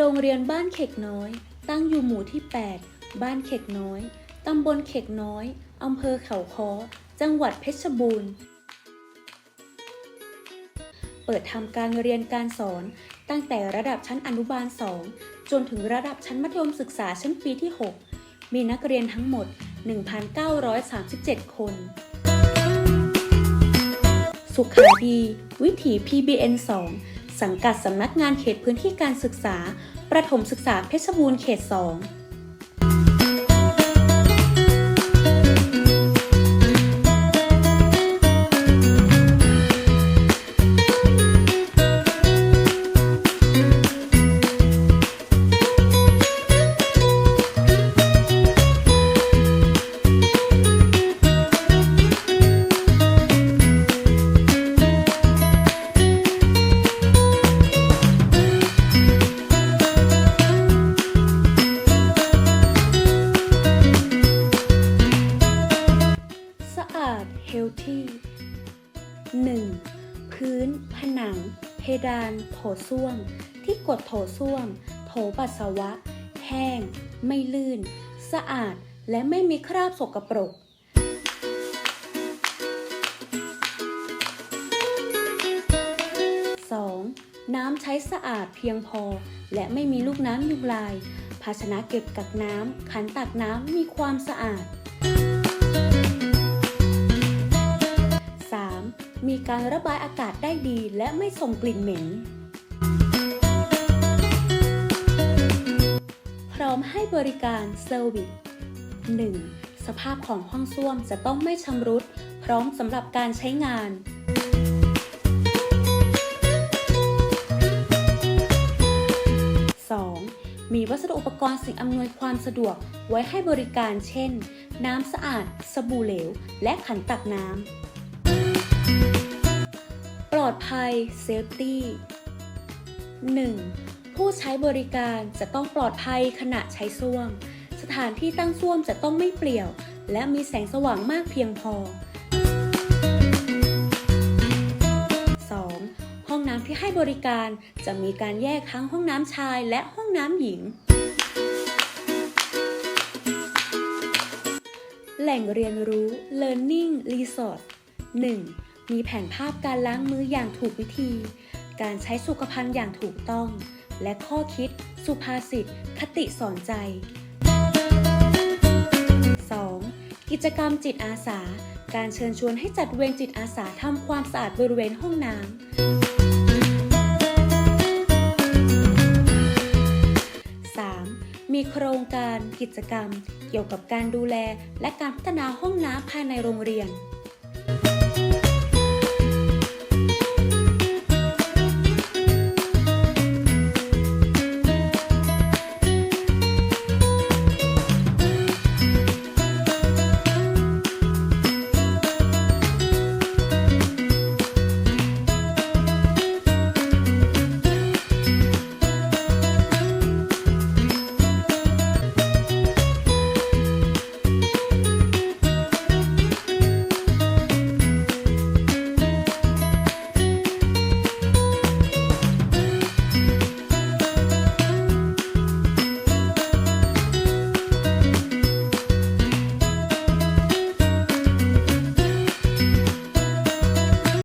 โรงเรียนบ้านเข็กน้อย ตั้งอยู่หมู่ที่ 8 บ้านเข็กน้อย ตำบลเข็กน้อย อำเภอเขาค้อ จังหวัดเพชรบูรณ์ เปิดทำการเรียนการสอนตั้งแต่ระดับชั้นอนุบาล 2 จนถึงระดับชั้นมัธยมศึกษาชั้นปีที่ 6 มีนักเรียนทั้งหมด 1,937 คน สุขาดี วิถี PBN 2สังกัดสำนักงานเขตพื้นที่การศึกษา ประถมศึกษาเพชรบูรณ์เขต 2 1. พื้น ผนัง เพดาน โถส้วม ที่กดโถส้วม โถปัสสาวะ แห้ง ไม่ลื่น สะอาด และไม่มีคราบสกปรก 2. น้ำใช้สะอาดเพียงพอ และไม่มีลูกน้ำยุงลาย ภาชนะเก็บกักน้ำขันตักน้ำมีความสะอาด มีการระบายอากาศได้ดีและไม่ส่งกลิ่นเหม็น พร้อมให้บริการเซอร์วิส 1. สภาพของห้องส้วมจะต้องไม่ชำรุด พร้อมสำหรับการใช้งาน 2. มีวัสดุอุปกรณ์สิ่งอำนวยความสะดวกไว้ให้บริการเช่น น้ำสะอาด สบู่เหลว และขันตักน้ำ ภัย Safety 1. ผู้ใช้บริการจะต้องปลอดภัยขณะใช้ส้วม สถานที่ตั้งส้วมจะต้องไม่เปลี่ยว และมีแสงสว่างมากเพียงพอ 2. ห้องน้ำที่ให้บริการจะมีการแยกทั้งห้องน้ำชายและห้องน้ำหญิง แหล่งเรียนรู้ Learning Resort 1. มีแผนภาพการล้างมืออย่างถูกวิธี การใช้สุขภัณฑ์อย่างถูกต้อง และข้อคิด สุภาษิต คติสอนใจ 2. กิจกรรมจิตอาสา การเชิญชวนให้จัดเวรจิตอาสาทำความสะอาดบริเวณห้องน้ำ 3. มีโครงการกิจกรรม เกี่ยวกับการดูแลและการพัฒนาห้องน้ำภายในโรงเรียน